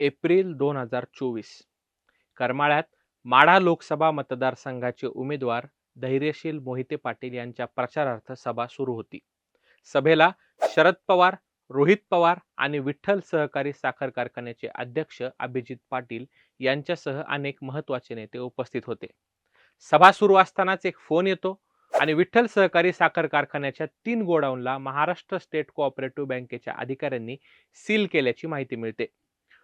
April दोन हजार चोवीस. करमाळ्यात माढा लोकसभा मतदारसंघाचे उमेदवार धैर्यशील मोहिते पाटील यांच्या प्रचारार्थ सभा सुरू होती. सभेला शरद पवार रोहित पवार आणि विठ्ठल सहकारी साखर कारखान्याचे अध्यक्ष अभिजित पाटील यांच्यासह अनेक महत्त्वाचे नेते उपस्थित होते. सभा सुरू असतानाच एक फोन येतो आणि विठ्ठल सहकारी साखर कारखान्याच्या तीन गोडाऊनला महाराष्ट्र स्टेट कोऑपरेटिव्ह बँकेच्या अधिकाऱ्यांनी सील केल्याची माहिती मिळते.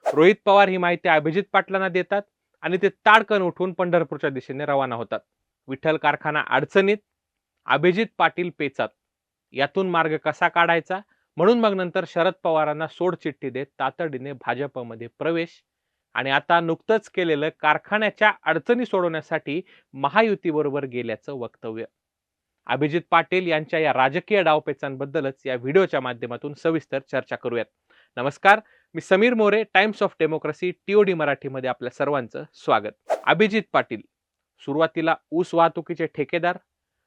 रोहित पवार ही माहिती अभिजित पाटलांना देतात आणि ते ताडकन उठून पंढरपूरच्या दिशेने रवाना होतात. विठ्ठल कारखाना अडचणीत अभिजित पाटील पेचात. यातून मार्ग कसा काढायचा? म्हणून मग नंतर शरद पवारांना सोडचिठ्ठी देत तातडीने भाजपमध्ये प्रवेश आणि आता नुकतंच केलेलं कारखान्याच्या अडचणी सोडवण्यासाठी महायुतीबरोबर गेल्याचं वक्तव्य. अभिजित पाटील यांच्या या राजकीय डावपेचांबद्दलच या व्हिडिओच्या माध्यमातून सविस्तर चर्चा करूयात. नमस्कार मी Sameer More Times of Democracy TOD मराठीमध्ये आपल्या सर्वांचं स्वागत. अभिजित पाटील सुरुवातीला ऊस वाहतुकीचे ठेकेदार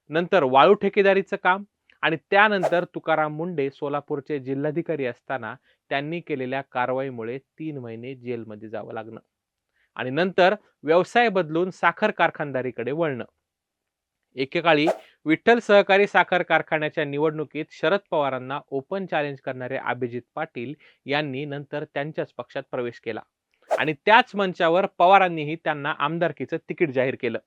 नंतर वाळू ठेकेदारीचं काम आणि त्यानंतर तुकाराम मुंडे सोलापूरचे जिल्हाधिकारी असताना त्यांनी केलेल्या कारवाईमुळे तीन महिने जेलमध्ये जावं लागणं आणि नंतर व्यवसाय बदलून साखर कारखानदारीकडे वळणं. एकेकाळी विठ्ठल सहकारी साखर कारखान्याच्या निवडणुकीत शरद पवारांना ओपन चॅलेंज करणारे अभिजित पाटील यांनी नंतर त्यांच्याच पक्षात प्रवेश केला. आणि त्याच मंचावर पवारांनीही त्यांना आमदारकीचं तिकीट जाहीर केलं.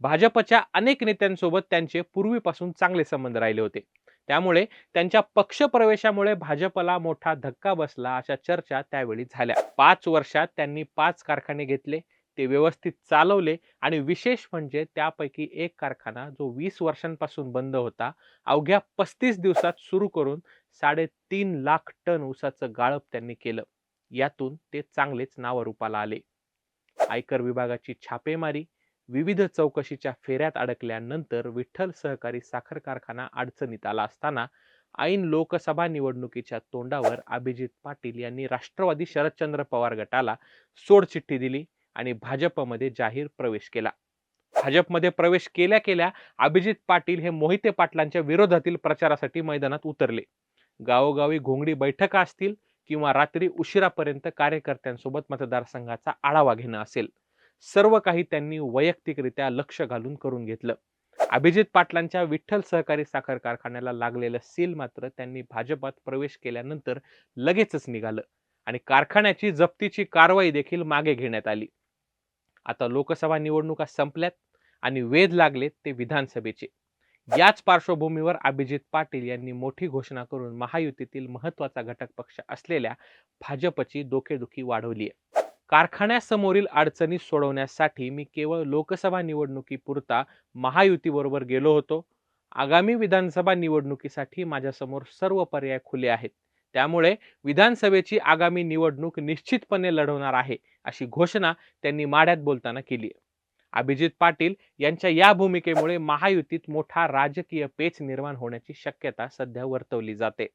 भाजपच्या अनेक नेत्यांसोबत त्यांचे पूर्वीपासून चांगले संबंध राहिले होते. त्यामुळे त्यांच्या पक्ष प्रवेशामुळे भाजपला मोठा धक्का बसला अशा चर्चा त्यावेळी झाल्या. पाच वर्षात त्यांनी पाच कारखाने घेतले. ते व्यवस्थित चालवले आणि विशेष म्हणजे त्यापैकी एक कारखाना जो वीस वर्षांपासून बंद होता अवघ्या पस्तीस दिवसात सुरू करून साडेतीन लाख टन ऊसाचं गाळप त्यांनी केलं. यातून ते चांगलेच नावरूपाला आले. आयकर विभागाची छापेमारी विविध चौकशीच्या फेऱ्यात अडकल्यानंतर विठ्ठल सहकारी साखर कारखाना अडचणीत आला असताना ऐन लोकसभा निवडणुकीच्या तोंडावर अभिजित पाटील यांनी राष्ट्रवादी शरदचंद्र पवार गटाला सोडचिठ्ठी दिली. आणि भाजपमध्ये जाहीर प्रवेश केला. भाजपमध्ये प्रवेश केल्या केल्या अभिजित पाटील हे मोहिते पाटलांच्या विरोधातील प्रचारासाठी मैदानात उतरले. गावोगावी घोंगडी बैठका असतील किंवा रात्री उशिरापर्यंत कार्यकर्त्यांसोबत मतदारसंघाचा आढावा घेणं असेल. सर्व काही त्यांनी वैयक्तिकरित्या लक्ष घालून करून घेतलं. अभिजित पाटलांच्या विठ्ठल सहकारी साखर कारखान्याला लागलेलं सील मात्र त्यांनी भाजपात प्रवेश केल्यानंतर लगेचच निघालं आणि कारखान्याची जप्तीची कारवाई देखील मागे घेण्यात आली. आता लोकसभा निवडणुका संपल्यात आणि वेध लागलेत ते विधानसभेचे. याच पार्श्वभूमीवर अभिजित पाटील यांनी मोठी घोषणा करून महायुतीतील महत्त्वाचा घटक पक्ष असलेल्या भाजपची डोकेदुखी वाढवली आहे कारखान्यासमोरील अडचणी सोडवण्यासाठी मी केवळ लोकसभा निवडणुकीपुरता महायुतीबरोबर गेलो होतो. आगामी विधानसभा निवडणुकीसाठी माझ्यासमोर सर्व पर्याय खुले आहेत. त्यामुळे विधानसभेची आगामी निवडणूक निश्चितपणे लढवणार आहे अशी घोषणा त्यांनी माढ्यात बोलताना केली अभिजित पाटील यांच्या या भूमिकेमुळे महायुतीत मोठा राजकीय पेच निर्माण होण्याची शक्यता सध्या वर्तवली जाते.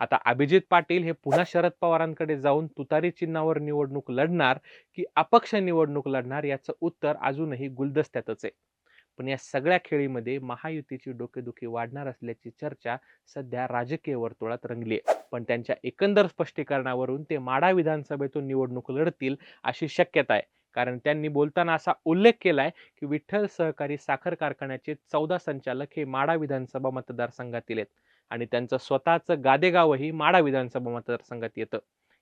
आता अभिजित पाटील हे पुन्हा शरद पवारांकडे जाऊन तुतारी चिन्हावर निवडणूक लढणार की अपक्ष निवडणूक लढणार याचं उत्तर अजूनही गुलदस्त्यातच आहे. पण या सगळ्या खेळीमध्ये महायुतीची डोकेदुखी वाढणार असल्याची चर्चा सध्या राजकीय वर्तुळात रंगली आहे पण त्यांच्या एकंदर स्पष्टीकरणावरून ते माढा विधानसभेतून निवडणूक लढतील अशी शक्यता आहे कारण त्यांनी बोलताना असा उल्लेख केलाय की विठ्ठल सहकारी साखर कारखान्याचे चौदा संचालक हे माढा विधानसभा मतदारसंघातील आहेत. आणि त्यांचं स्वतःचं गादेगावही माढा विधानसभा मतदारसंघात येतं.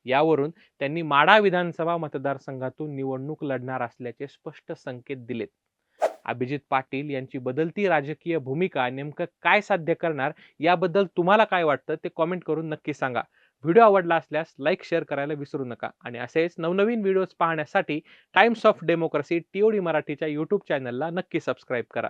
यावरून त्यांनी माढा विधानसभा मतदारसंघातून निवडणूक लढणार असल्याचे स्पष्ट संकेत दिलेत. अभिजित पाटील यांची बदलती राजकीय भूमिका नेमकं काय साध्य करणार? याबद्दल तुम्हाला काय वाटतं? ते कॉमेंट करून नक्की सांगा. व्हिडिओ आवडला असल्यास लाईक शेअर करायला विसरू नका. आणि असेच नवनवीन व्हिडिओज पाहण्यासाठी टाइम्स ऑफ डेमोक्रेसी टीओडी मराठीच्या यूट्यूब चॅनलला नक्की सबस्क्राईब करा.